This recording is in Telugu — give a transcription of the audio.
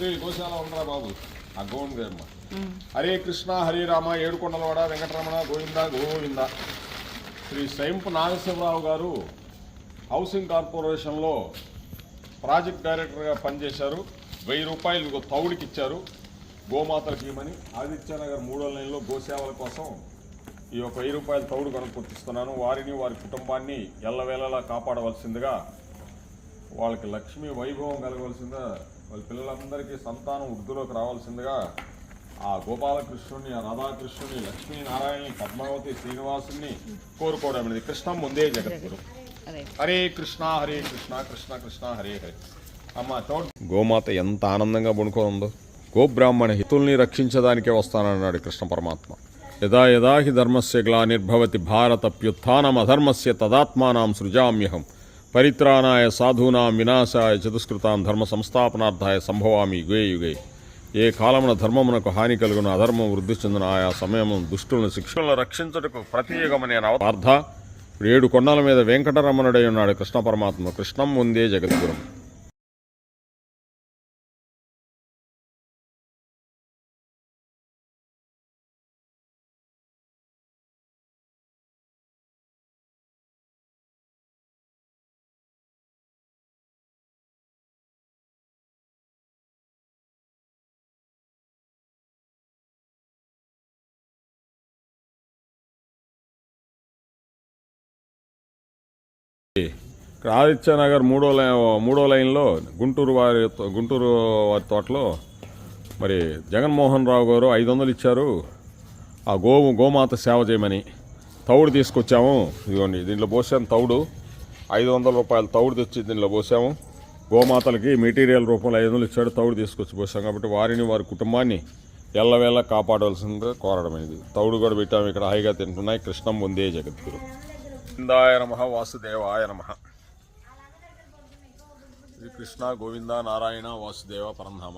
శ్రీ గోశాల ఉండరా బాబు. ఆ గోవింద హరే కృష్ణ హరే రామ ఏడుకొండలవాడ వెంకటరమణ గోవింద గోవింద. శ్రీ సైంపు నాగేశ్వరరావు గారు హౌసింగ్ కార్పొరేషన్లో ప్రాజెక్ట్ డైరెక్టర్గా పనిచేశారు. వెయ్యి రూపాయలు తౌడికి ఇచ్చారు. గోమాతలకి ఇవ్వమని ఆదిత్యనగర్ మూడో లైన్లో గోసేవల కోసం ఈ యొక్క వెయ్యి రూపాయల తౌడు కనుక్కొచ్చిస్తున్నాను. వారిని వారి కుటుంబాన్ని ఎల్లవేళలా కాపాడవలసిందిగా వాళ్ళకి లక్ష్మీ వైభవం కలగవలసిందిగా వాళ్ళ పిల్లలందరికీ సంతానం వృద్ధిలోకి రావాల్సిందిగా ఆ గోపాలకృష్ణుని ఆ రాధాకృష్ణుని లక్ష్మీనారాయణని పద్మావతి శ్రీనివాసుని కోరుకోవడం అనేది. కృష్ణం ముందే జగద్గురు. హరే కృష్ణ హరే కృష్ణ కృష్ణ కృష్ణ హరే హరే. అమ్మ చోట్. గోమాత ఎంత ఆనందంగా పడుకోనుందో. గోబ్రాహ్మణ హితుల్ని రక్షించడానికే వస్తానన్నాడు కృష్ణ పరమాత్మ. యదా యదా హి ధర్మస్య గ్లానిర్భవతి భారతప్యుత్థానం అధర్మస్య తదాత్మానాం సృజామ్యహం. పరిత్రాణాయ సాధూనాం వినాశాయ చతుష్కృతాం ధర్మ సంస్థాపనార్థాయ సంభవామి యుగే యుగే. ఏ కాలమున ధర్మమునకు హాని కలుగున అధర్మం వృద్ధి చెందిన ఆయా సమయము దుష్టులను శిక్షలను రక్షించుటకు ప్రత్యేకమనే అర్థ ఏడు కొండల మీద వెంకటరమణుడై ఉన్నాడు కృష్ణ పరమాత్మ. కృష్ణం ముందే జగద్గురం. ఇక్కడ ఆదిత్యనగర్ మూడో లైన్ మూడో లైన్లో గుంటూరు వారి గుంటూరు వారి తోటలో మరి జగన్మోహన్ రావు గారు ఐదు వందలు ఇచ్చారు. ఆ గోవు గోమాత సేవ చేయమని తౌడు తీసుకొచ్చాము. ఇదిగోండి దీంట్లో పోసాము తౌడు. ఐదు వందల రూపాయల తౌడు తెచ్చి దీనిలో పోసాము. గోమాతలకి మెటీరియల్ రూపంలో ఐదు వందలు ఇచ్చాడు తౌడు తీసుకొచ్చి పోసాం. కాబట్టి వారిని వారి కుటుంబాన్ని ఎల్లవేళ కాపాడవలసిందిగా కోరడం ఇది తౌడు కూడా పెట్టాము ఇక్కడ హాయిగా తింటున్నాయి. కృష్ణం ముందే జగద్గురు. గోవిందాయ నమ వాసుదేవాయ నమ. శ్రీకృష్ణ గోవింద నారాయణ వాసుదేవ పరంధామ